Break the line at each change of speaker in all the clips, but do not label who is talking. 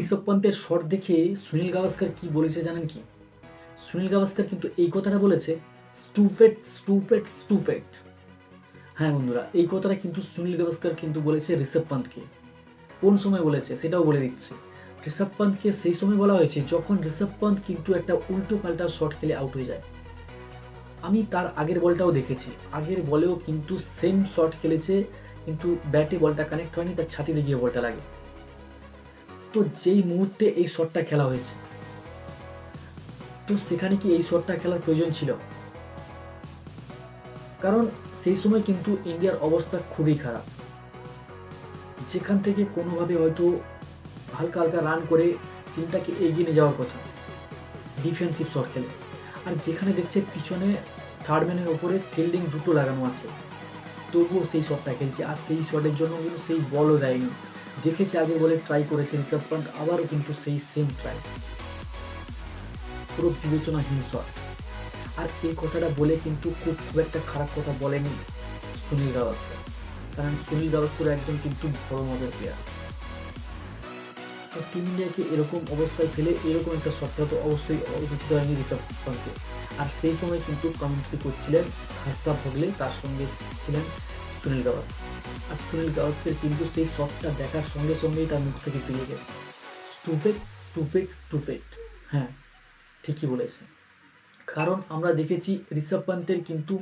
Rishabh পন্তের shot দেখে সুনীল গাভাস্কার কি বলেছে জানেন কি? সুনীল গাভাস্কার কিন্তু এই কথাটা বলেছে, স্টুপেট স্টুপেট স্টুপেট। হ্যাঁ বন্ধুরা, এই কথাটা কিন্তু সুনীল গাভাস্কার কিন্তু বলেছে ঋষভ পন্থকে। কোন সময় বলেছে সেটাও বলে দিচ্ছে। ঋষভ পন্থকে সেই সময় বলা হয়েছে যখন ঋষভ পন্থ কিন্তু একটা উল্টো পাল্টা শট খেলে আউট হয়ে যায়। আমি তার আগের বলটাও দেখেছি। আগের বলেও কিন্তু সেম শট খেলেছে, কিন্তু ব্যাটে বলটা কানেক্ট হয়নি, তার ছাতিতে গিয়ে বলটা লাগে। তো যেই মুহূর্তে এই শটটা খেলা হয়েছে, তো সেখানে কি এই শটটা খেলার প্রয়োজন ছিল? কারণ সেই সময় কিন্তু ইন্ডিয়ার অবস্থা খুবই খারাপ। যেখান থেকে কোনোভাবে হয়তো হালকা হালকা রান করে টিমটাকে এগিয়ে নিয়ে যাওয়ার কথা, ডিফেন্সিভ শট খেলে। আর যেখানে দেখছে পিছনে থার্ড ম্যানের ওপরে ফিল্ডিং দুটো লাগানো আছে। তবুও সেই শটটা খেলছে। আর সেই শটের জন্য কিন্তু সেই বলও দেয়নি। দেখেছে আগে বলে ট্রাই করেছে ঋষভ পান্ট, আবারও কিন্তু সেই সেম ট্রাই পুরো বিবেচনাহীন শট আর এই কথাটা বলে কিন্তু খুব খুব একটা খারাপ কথা বলেনি সুনীল গাভাস্কর। কারণ সুনীল গাভাস্কর একজন কিন্তু বড় মজার প্লেয়ার টিম ইন্ডিয়াকে এরকম অবস্থায় ফেলে এরকম একটা শটটা তো অবশ্যই উচিত হয়নি ঋষভ পান্টকে আর সেই সময় কিন্তু কমেন্ট্রি করছিলেন হাসা ভোগলে, তার সঙ্গে ছিলেন সুনীল গাভাস্কর। আর সুনীল গাভাস্কর কিন্তু সেই শটটা দেখার সঙ্গে সঙ্গেই তার মুখ থেকে পেয়ে গেছে। স্টুপেট স্টুপেট স্টুপেট। হ্যাঁ ঠিকই বলেছে কারণ আমরা দেখেছি ঋষভ পান্তের কিন্তু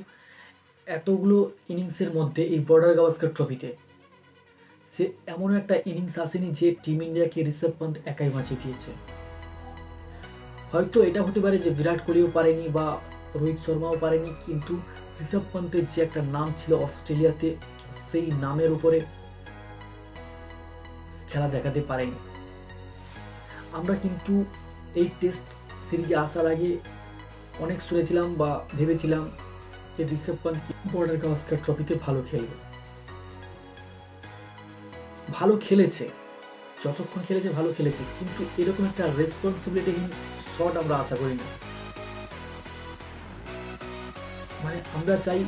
এতগুলো ইনিংসের মধ্যে এই বর্ডার গাভাস্কর ট্রফিতে সে এমন একটা ইনিংস আসেনি যে টিম ইন্ডিয়াকে ঋষভ পান্ত একাই বাঁচিয়ে দিয়েছে। হয়তো এটা হতে পারে যে বিরাট কোহলিও পারেনি বা রোহিত শর্মাও পারেনি, কিন্তু ঋষভ পান্তের যে একটা নাম ছিল অস্ট্রেলিয়াতে, সেই নামের উপরে খেলা দেখাতে পারেনি। আমরা কিন্তু এই টেস্ট সিরিজে আসার আগে অনেক শুনেছিলাম বা ভেবেছিলাম যে ঋষভ পান্ত বর্ডার গাভাস্কার ট্রফিতে ভালো খেলবে। খেলেছে, যতক্ষণ খেলেছে ভালো খেলেছে, কিন্তু এরকম একটা রেসপন্সিবিলিটিহীন শট আমরা আশা করি না। মানে আমরা চাই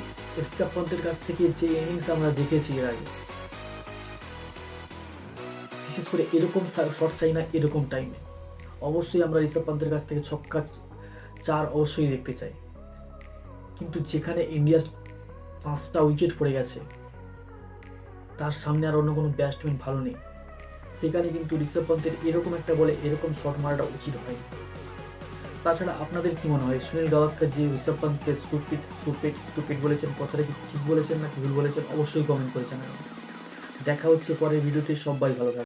ঋষভ পন্তের কাছ থেকে যে ইনিংস আমরা দেখেছি এর আগে, বিশেষ করে এরকম শট চাই না এরকম টাইমে অবশ্যই আমরা ঋষভ পন্তের কাছ থেকে ছক্কা চার অবশ্যই দেখতে চাই। কিন্তু যেখানে ইন্ডিয়ার পাঁচটা উইকেট পড়ে গেছে তার সামনে আর অন্য কোনো ব্যাটসম্যান ভালো নেই। সেখানে কিন্তু ঋষভ পন্থের এরকম একটা বলে এরকম শট মারাটা উচিত হয়নি। তাছাড়া আপনাদের কী মনে হয়? সুনীল গাওয়াস্কার যে ঋষভ পন্থকে স্কুপিট স্কুপিট স্টুপিড বলেছেন, কথাটা কি ঠিক বলেছেন না ভুল বলেছেন? অবশ্যই কমেন্ট করেছেন দেখা হচ্ছে পরে ভিডিওতে সবাই ভালো থাকবে